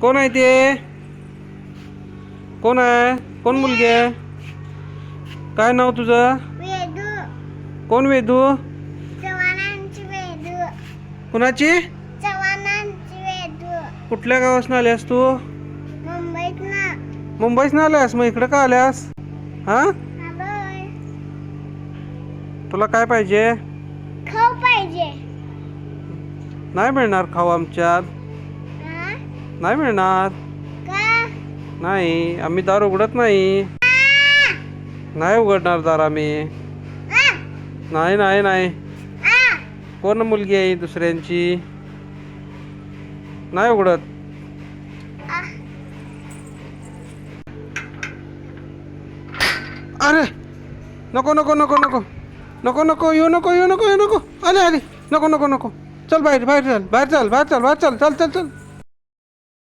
कोण आहे ते? कोण आहे? कोण मुलगी आहे? काय नाव तुझं? कोण वेदू? कुणाची? कुठल्या गावासन आल्यास तू? मुंबईत ना मुंबईस ना आल्यास? मग इकडं का आल्यास? हा? तुला काय पाहिजे? खाऊ पाहिजे. नाही मिळणार खाऊ आमच्यात? नाही मिळणार. नाही आम्ही दार उघडत नाही. नाही उघडणार दार आम्ही. नाही नाही नाही. कोण मुलगी आहे दुसऱ्यांची? नाही उघडत. अरे नको नको नको नको. नको नको येऊ नको येऊ नको येऊ नको. आले आले. नको नको नको. चल बाहेर बाहेर चल बाहेर चल बाहेर चल बाहेर चल चल चल चल.